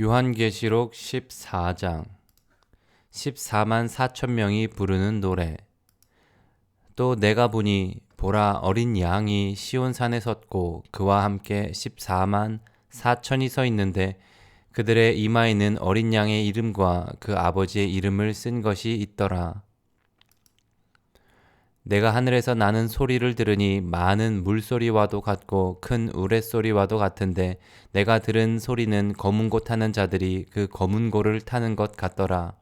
요한계시록 14장 14만 4천 명이 부르는 노래 또 내가 보니 보라 어린 양이 시온산에 섰고 그와 함께 14만 4천이 서 있는데 그들의 이마에는 어린 양의 이름과 그 아버지의 이름을 쓴 것이 있더라. 내가 하늘에서 나는 소리를 들으니 많은 물소리와도 같고 큰 우레소리와도 같은데 내가 들은 소리는 검은 고 타는 자들이 그 검은 고를 타는 것 같더라.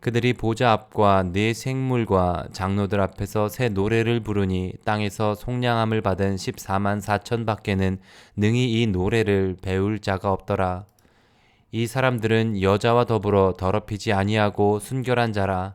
그들이 보좌 앞과 네 생물과 장로들 앞에서 새 노래를 부르니 땅에서 속량함을 받은 14만 4천 밖에는 능히 이 노래를 배울 자가 없더라. 이 사람들은 여자와 더불어 더럽히지 아니하고 순결한 자라.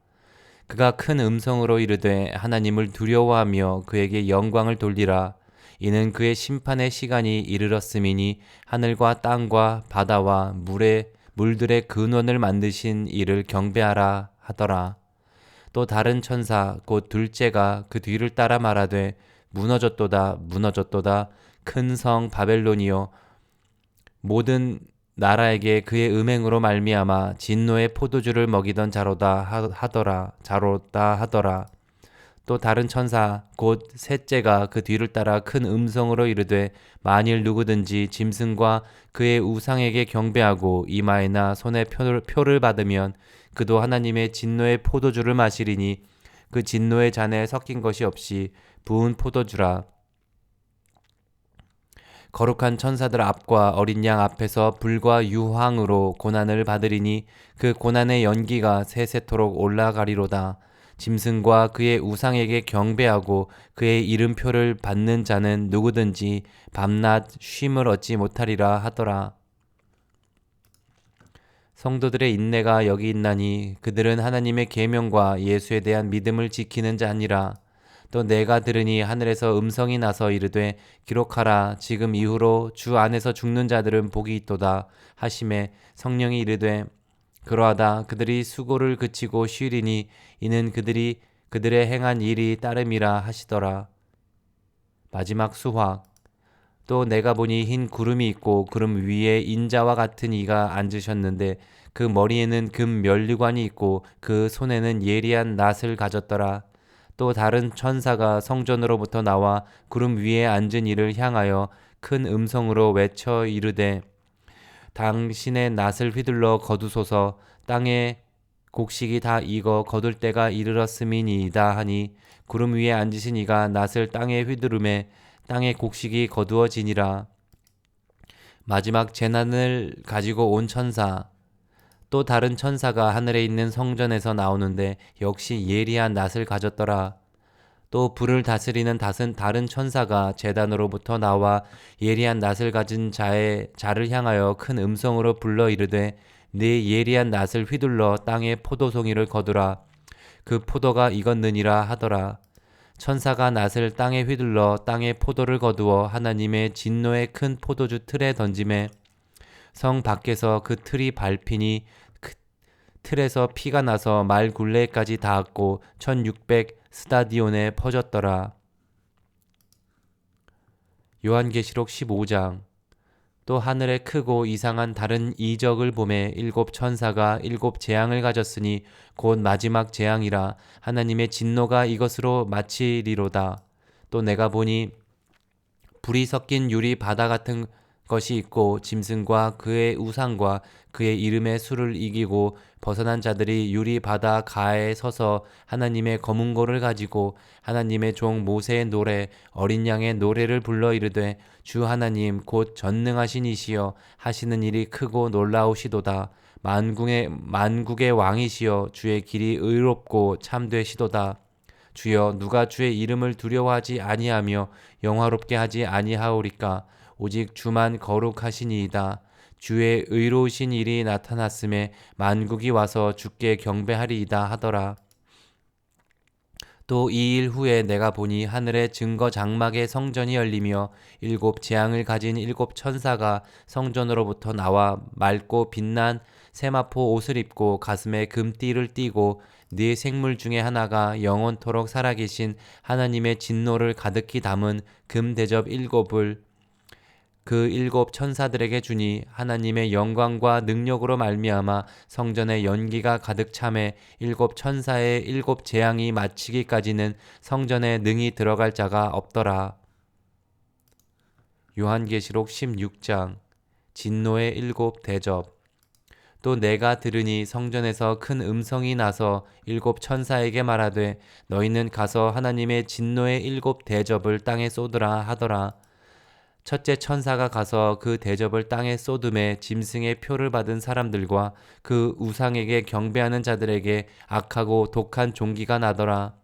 그가 큰 음성으로 이르되 하나님을 두려워하며 그에게 영광을 돌리라. 이는 그의 심판의 시간이 이르렀음이니 하늘과 땅과 바다와 물의 물들의 근원을 만드신 이를 경배하라 하더라. 또 다른 천사 곧 둘째가 그 뒤를 따라 말하되 무너졌도다 무너졌도다 큰 성 바벨론이요 모든 나라에게 그의 음행으로 말미암아 진노의 포도주를 먹이던 자로다 하더라 자로다 하더라. 또 다른 천사 곧 셋째가 그 뒤를 따라 큰 음성으로 이르되 만일 누구든지 짐승과 그의 우상에게 경배하고 이마에나 손에 표를, 받으면 그도 하나님의 진노의 포도주를 마시리니 그 진노의 잔에 섞인 것이 없이 부은 포도주라 거룩한 천사들 앞과 어린 양 앞에서 불과 유황으로 고난을 받으리니 그 고난의 연기가 세세토록 올라가리로다. 짐승과 그의 우상에게 경배하고 그의 이름표를 받는 자는 누구든지 밤낮 쉼을 얻지 못하리라 하더라. 성도들의 인내가 여기 있나니 그들은 하나님의 계명과 예수에 대한 믿음을 지키는 자니라. 또 내가 들으니 하늘에서 음성이 나서 이르되 기록하라 지금 이후로 주 안에서 죽는 자들은 복이 있도다 하심에 성령이 이르되 그러하다 그들이 수고를 그치고 쉬리니 이는 그들이 그들의 행한 일이 따름이라 하시더라. 마지막 수확. 또 내가 보니 흰 구름이 있고 구름 위에 인자와 같은 이가 앉으셨는데 그 머리에는 금 면류관이 있고 그 손에는 예리한 낫을 가졌더라 또 다른 천사가 성전으로부터 나와 구름 위에 앉은 이를 향하여 큰 음성으로 외쳐 이르되 당신의 낫을 휘둘러 거두소서. 땅에 곡식이 다 익어 거둘 때가 이르렀음이니이다 하니 구름 위에 앉으신 이가 낫을 땅에 휘두르매 땅에 곡식이 거두어지니라. 마지막 재난을 가지고 온 천사 또 다른 천사가 하늘에 있는 성전에서 나오는데 역시 예리한 낫을 가졌더라. 또 불을 다스리는 다은 다른 천사가 재단으로부터 나와 예리한 낫을 가진 자의 자를 향하여 큰 음성으로 불러 이르되 네 예리한 낫을 휘둘러 땅에 포도송이를 거두라 그 포도가 익었느니라 하더라 천사가 낫을 땅에 휘둘러 땅에 포도를 거두어 하나님의 진노의 큰 포도주 틀에 던짐에 성 밖에서 그 틀이 밟히니 그 틀에서 피가 나서 말 굴레까지 닿았고 1600 스타디온에 퍼졌더라. 요한계시록 15장 또 하늘에 크고 이상한 다른 이적을 봄에 일곱 천사가 일곱 재앙을 가졌으니 곧 마지막 재앙이라 하나님의 진노가 이것으로 마치리로다. 또 내가 보니 불이 섞인 유리 바다 같은 것이 있고 짐승과 그의 우상과 그의 이름의 수를 이기고 벗어난 자들이 유리 바다 가에 서서 하나님의 검은 고를 가지고 하나님의 종 모세의 노래 어린 양의 노래를 불러 이르되 주 하나님 곧 전능하신 이시여 하시는 일이 크고 놀라우시도다. 만국의 만국의 왕이시여 주의 길이 의롭고 참되시도다. 주여 누가 주의 이름을 두려워하지 아니하며 영화롭게 하지 아니하오리까 오직 주만 거룩하시니이다. 주의 의로우신 일이 나타났음에 만국이 와서 주께 경배하리이다 하더라. 또 이 일 후에 내가 보니 하늘의 증거 장막의 성전이 열리며 일곱 재앙을 가진 일곱 천사가 성전으로부터 나와 맑고 빛난 세마포 옷을 입고 가슴에 금띠를 띠고 네 생물 중에 하나가 영원토록 살아계신 하나님의 진노를 가득히 담은 금 대접 일곱을 그 일곱 천사들에게 주니 하나님의 영광과 능력으로 말미암아 성전에 연기가 가득 참에 일곱 천사의 일곱 재앙이 마치기까지는 성전에 능히 들어갈 자가 없더라. 요한계시록 16장 진노의 일곱 대접 또 내가 들으니 성전에서 큰 음성이 나서 일곱 천사에게 말하되 너희는 가서 하나님의 진노의 일곱 대접을 땅에 쏟으라 하더라. 첫째 천사가 가서 그 대접을 땅에 쏟음에 짐승의 표를 받은 사람들과 그 우상에게 경배하는 자들에게 악하고 독한 종기가 나더라.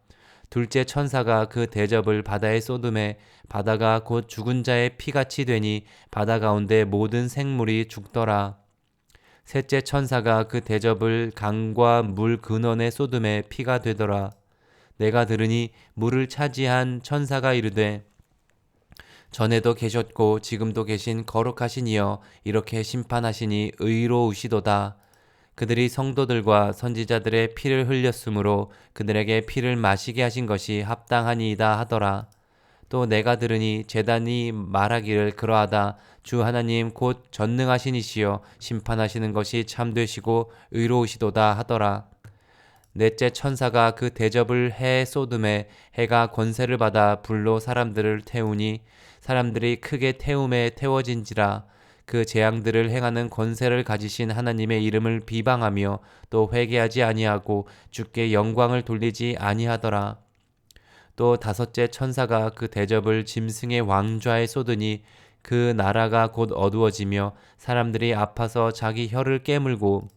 둘째 천사가 그 대접을 바다에 쏟음에 바다가 곧 죽은 자의 피같이 되니 바다 가운데 모든 생물이 죽더라. 셋째 천사가 그 대접을 강과 물 근원에 쏟음에 피가 되더라. 내가 들으니 물을 차지한 천사가 이르되 전에도 계셨고 지금도 계신 거룩하신 이여 이렇게 심판하시니 의로우시도다. 그들이 성도들과 선지자들의 피를 흘렸으므로 그들에게 피를 마시게 하신 것이 합당하니이다 하더라. 또 내가 들으니 재단이 말하기를 그러하다 주 하나님 곧 전능하신 이시여 심판하시는 것이 참되시고 의로우시도다 하더라. 넷째 천사가 그 대접을 해 쏟음에 해가 권세를 받아 불로 사람들을 태우니 사람들이 크게 태움에 태워진지라 그 재앙들을 행하는 권세를 가지신 하나님의 이름을 비방하며 또 회개하지 아니하고 주께 영광을 돌리지 아니하더라. 또 다섯째 천사가 그 대접을 짐승의 왕좌에 쏟으니 그 나라가 곧 어두워지며 사람들이 아파서 자기 혀를 깨물고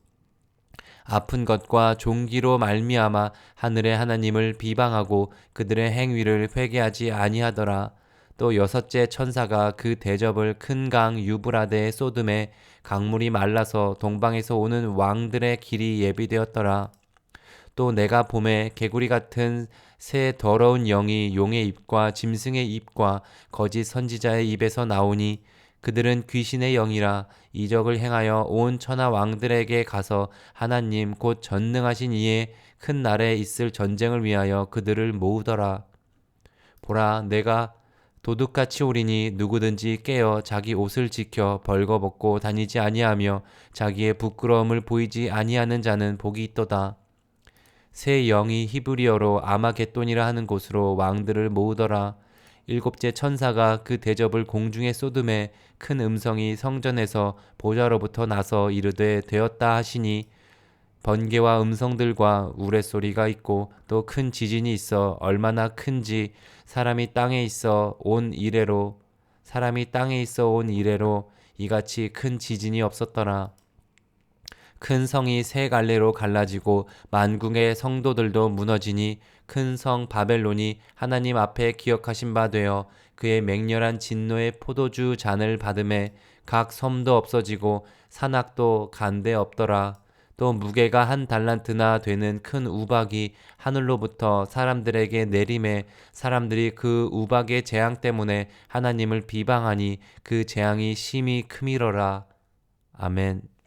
아픈 것과 종기로 말미암아 하늘의 하나님을 비방하고 그들의 행위를 회개하지 아니하더라. 또 여섯째 천사가 그 대접을 큰 강 유브라데에 쏟음에 강물이 말라서 동방에서 오는 왕들의 길이 예비되었더라. 또 내가 봄에 개구리 같은 새 더러운 영이 용의 입과 짐승의 입과 거짓 선지자의 입에서 나오니 그들은 귀신의 영이라 이적을 행하여 온 천하 왕들에게 가서 하나님 곧 전능하신 이의 큰 날에 있을 전쟁을 위하여 그들을 모으더라. 보라, 내가 도둑같이 오리니 누구든지 깨어 자기 옷을 지켜 벌거벗고 다니지 아니하며 자기의 부끄러움을 보이지 아니하는 자는 복이 있도다. 새 영이 히브리어로 아마겟돈이라 하는 곳으로 왕들을 모으더라. 일곱째 천사가 그 대접을 공중에 쏟음에 큰 음성이 성전에서 보좌로부터 나서 이르되 되었다 하시니 번개와 음성들과 우레소리가 있고 또 큰 지진이 있어 얼마나 큰지 사람이 땅에 있어 온 이래로 사람이 땅에 있어 온 이래로 이같이 큰 지진이 없었더라. 큰 성이 세 갈래로 갈라지고 만국의 성도들도 무너지니 큰 성 바벨론이 하나님 앞에 기억하신 바 되어 그의 맹렬한 진노의 포도주 잔을 받음에 각 섬도 없어지고 산악도 간데 없더라. 또 무게가 한 달란트나 되는 큰 우박이 하늘로부터 사람들에게 내림에 사람들이 그 우박의 재앙 때문에 하나님을 비방하니 그 재앙이 심히 크미러라. 아멘.